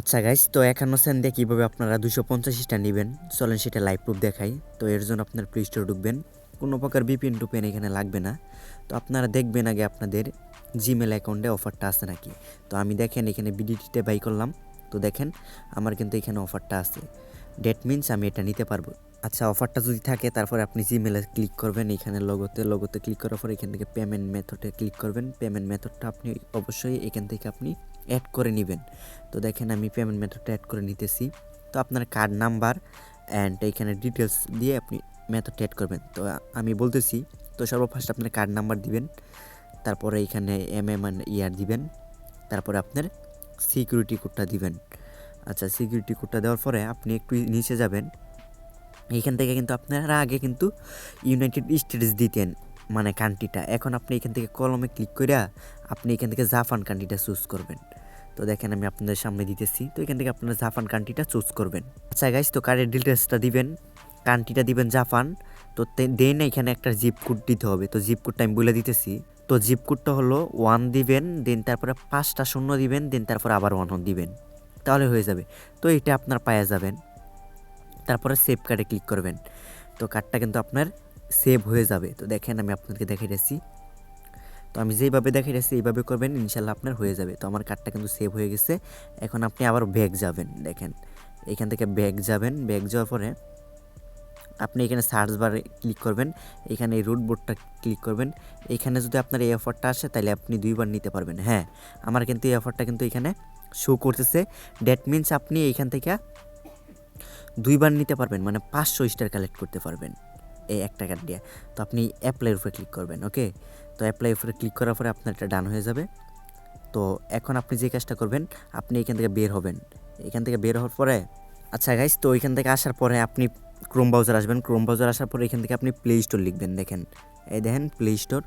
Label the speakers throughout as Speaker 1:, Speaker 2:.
Speaker 1: আচ্ছা গাইস তো একান্ন সেন্ট দিয়ে কীভাবে আপনারা দুশো পঞ্চাশটা নেবেন? চলেন সেটা লাইভ প্রুফ দেখাই। তো এর জন্য আপনার প্লে ঢুকবেন। কোনো প্রকার বিপিএন টুপিএন এখানে লাগবে না। তো আপনারা দেখবেন আগে আপনাদের জিমেল অ্যাকাউন্টে অফারটা আছে নাকি? তো আমি দেখেন এখানে বিডিটিতে বাই করলাম। তো দেখেন, আমার কিন্তু এখানে অফারটা আছে। ডেট মিনস আমি এটা নিতে পারব। আচ্ছা অফারটা যদি থাকে, তারপরে আপনি জিমেলে ক্লিক করবেন, এখানে লগোতে লগোতে ক্লিক করার পর এখান থেকে পেমেন্ট মেথডে ক্লিক করবেন। পেমেন্ট মেথডটা আপনি অবশ্যই এখান থেকে আপনি অ্যাড করে নেবেন। তো দেখেন, আমি পেমেন্ট মেথডটা অ্যাড করে নিতেছি। তো আপনার কার্ড নাম্বার অ্যান্ড এখানে ডিটেলস দিয়ে আপনি মেথডটা অ্যাড করবেন। তো আমি বলতেছি, তো সর্বফার্স্ট আপনার কার্ড নাম্বার দিবেন, তারপরে এখানে এম এম ইয়ার দিবেন, তারপরে আপনার সিকিউরিটি কোডটা দিবেন। আচ্ছা সিকিউরিটি কোডটা দেওয়ার পরে আপনি একটু নিচে যাবেন। এইখান থেকে কিন্তু আপনারা আগে কিন্তু ইউনাইটেড স্টেটস দিতেন মানে কান্ট্রিটা এখন আপনি এখান থেকে কলমে ক্লিক করে আপনি এখান থেকে জাপান কান্ট্রিটা চুজ করবেন। তো দেখেন আমি আপনাদের সামনে দিতেছি, তো এখান থেকে আপনারা জাপান কান্ট্রিটা চুজ করবেন। আচ্ছা গাইস তো কার্ডের ডিটেলসটা দিবেন কান্ট্রিটা দিবেন জাপান তো দেন এখানে একটা জিপ কোড দিতে হবে। তো জিপ কোডটা আমি বলে দিতেছি। তো জিপ কোডটা হলো ওয়ান দিবেন দেন তারপরে পাঁচটা শূন্য দিবেন দেন তারপর আবার ওয়ান দিবেন। তাহলে হয়ে যাবে। তো এটা আপনার পায়ে যাবেন। তারপরে সেভ কার্ডে ক্লিক করবেন। তো কার্ডটা কিন্তু আপনার সেভ হয়ে যাবে। তো দেখেন আমি আপনাদেরকে দেখাইতেছি তো আমি যেইভাবে দেখাইতেছি এইভাবে করবেন ইনশাল্লাহ আপনার হয়ে যাবে। তো আমার কার্ডটা কিন্তু সেভ হয়ে গেছে। এখন আপনি আবার ব্যাগ যাবেন, দেখেন। এখান থেকে ব্যাগ যাবেন। ব্যাগ যাওয়ার পরে আপনি এখানে সার্চ বারে ক্লিক করবেন। এখানে এই রুট বোর্ডটা ক্লিক করবেন। এখানে যদি আপনার এই অফারটা আসে তাহলে আপনি দুইবার নিতে পারবেন। হ্যাঁ আমার কিন্তু এই অফারটা কিন্তু এখানে শো করতেছে। ড্যাট মিনস আপনি এইখান থেকে দুইবার নিতে পারবেন মানে পাঁচশো স্টার কালেক্ট করতে পারবেন এই একটা কার্ড দিয়ে। তো আপনি অ্যাপ্লাইয়ের উপরে ক্লিক করবেন ওকে তো অ্যাপ্লাই উপরে ক্লিক করার পরে আপনার এটা ডান হয়ে যাবে। তো এখন আপনি যে কাজটা করবেন, আপনি এখান থেকে বের হবেন। এখান থেকে বের হওয়ার পরে আচ্ছা গাইস তো এখান থেকে আসার পরে আপনি ক্রোম ব্রাউজার আসবেন। ক্রোম ব্রাউজার আসার পরে এখান থেকে আপনি প্লে স্টোর লিখবেন, দেখেন। এই দেখেন Play Store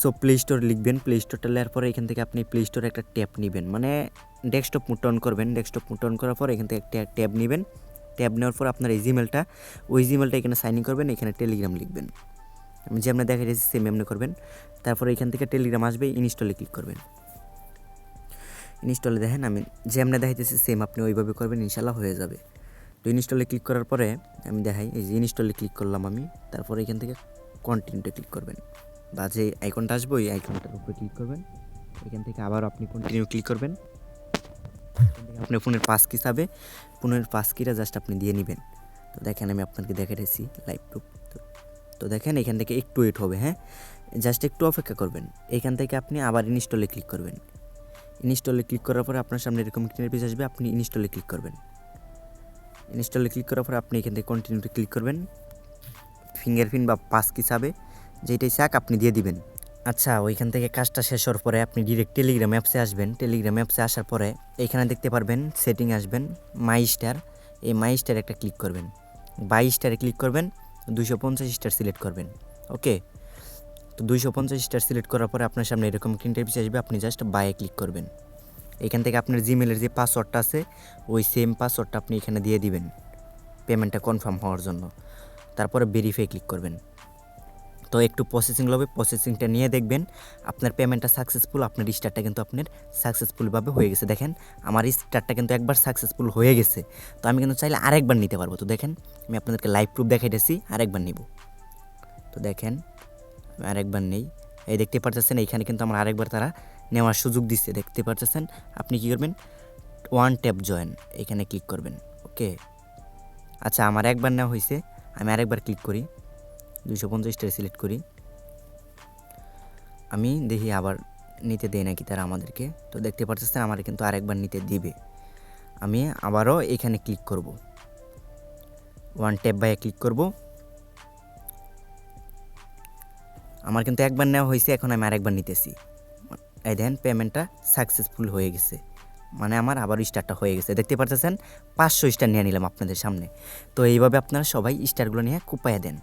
Speaker 1: so Play Store লিখবেন প্লে স্টোরটা নেওয়ার পরে এখান থেকে আপনি প্লে স্টোরে একটা ট্যাব নেবেন। মানে ডেস্কটপ মুট অন করবেন ডেস্কটপ মুট অন করার পর এখান থেকে একটা ট্যাব নেবেন। ট্যাব নেওয়ার পর আপনার এই জিমেলটা ওই জিমেলটা এখানে সাইন ইন করবেন, এখানে টেলিগ্রাম লিখবেন। আমি যে আপনার দেখা যাচ্ছে সেম এমনি করবেন। তারপর এখান থেকে টেলিগ্রাম আসবে ইনস্টলে ক্লিক করবেন। ইনস্টলে দেখেন, আমি যে আপনার দেখাইতেছি সেম আপনি ওইভাবে করবেন ইনশাল্লাহ হয়ে যাবে। তো ইনস্টলে ক্লিক করার পরে আমি দেখাই, এই যে ইনস্টলে ক্লিক করলাম আমি, তারপরে এখান থেকে কন্টিনিউতে ক্লিক করবেন। বা যে আইকনটা আসবে, ওই আইকনটার উপরে ক্লিক করবেন। এখান থেকে আবার আপনি কন্টিনিউ ক্লিক করবেন। আপনার ফোনের পাস কি যাবে ফোনের পাস কিটা জাস্ট আপনি দিয়ে নেবেন। তো দেখেন, আমি আপনাকে দেখাইতেছি লাইভ প্রুফ তো দেখেন, এখান থেকে একটু ওয়েট হবে হ্যাঁ? জাস্ট একটু অপেক্ষা করবেন। এখান থেকে আপনি আবার ইনস্টলে ক্লিক করবেন। ইনস্টলে ক্লিক করার পরে আপনার সামনে এরকম পেজ আসবে, আপনি ইনস্টলে ক্লিক করবেন। ইনস্টলে ক্লিক করার পরে আপনি এখান থেকে কন্টিনিউতে ক্লিক করবেন। ফিঙ্গারপ্রিন্ট বা পাস কি চাবে। যেটাই চাক আপনি দিয়ে দিবেন। আচ্ছা ওইখান থেকে কাজটা শেষ হওয়ার পরে আপনি ডিরেক্ট টেলিগ্রাম অ্যাপসে আসবেন। টেলিগ্রাম অ্যাপসে আসার পরে এখানে দেখতে পারবেন সেটিং আসবেন মাই স্টার এই মাই স্টার একটা ক্লিক করবেন। বাই স্টারে ক্লিক করবেন দুশো পঞ্চাশ স্টার সিলেক্ট করবেন। ওকে তো দুইশো পঞ্চাশ স্টার সিলেক্ট করার পরে আপনার সামনে এরকম একটা ইন্টারভিউ আসবে, আপনি জাস্ট বাইয়ে ক্লিক করবেন। এখান থেকে আপনার জিমেলের যে পাসওয়ার্ডটা আছে, ওই সেম পাসওয়ার্ডটা আপনি এখানে দিয়ে দিবেন। পেমেন্টটা কনফার্ম হওয়ার জন্য। তারপরে ভেরিফাই ক্লিক করবেন। তো একটু প্রসেসিং হবে প্রসেসিংটা নিয়ে দেখবেন। আপনার পেমেন্টটা সাকসেসফুল আপনার স্টারটা কিন্তু আপনার সাকসেসফুলভাবে হয়ে গেছে। দেখেন, আমার স্টারটা কিন্তু একবার সাকসেসফুল হয়ে গেছে। তো আমি কিন্তু চাইলে আরেকবার নিতে পারব। তো দেখেন, আমি আপনাদেরকে লাইভ প্রুফ দেখাইতেছি, আরেকবার নিব। তো দেখেন আরেকবার নেই। এই দেখতে পারতেছেন, এইখানে কিন্তু আমার আরেকবার তারা নেওয়ার সুযোগ দিচ্ছে দেখতে পারতেছেন, আপনি কী করবেন? ওয়ান ট্যাপ জয়েন এখানে ক্লিক করবেন। ওকে আচ্ছা আমার একবার নেওয়া হয়েছে আমি আরেকবার ক্লিক করি। দুশো পঞ্চাশটা সিলেক্ট করি। আমি দেখি আবার নিতে দেয় নাকি তারা আমাদেরকে। তো দেখতে পারতেছেন, আমার কিন্তু আরেকবার নিতে দিবে। আমি আবারও এখানে ক্লিক করব। ওয়ান ট্যাপ বাইয়ে ক্লিক করব। আমার কিন্তু একবার নেওয়া হয়েছে, এখন আমি আরেকবার নিতেছি। এই দেন পেমেন্টটা সাকসেসফুল হয়ে গেছে। মানে আমার আবার স্টারটা হয়ে গেছে। দেখতে পারতেছেন, পাঁচশো স্টার নিয়ে নিলাম আপনাদের সামনে। তো এইভাবে আপনারা সবাই স্টারগুলো নিয়ে কুপাইয়া দেন।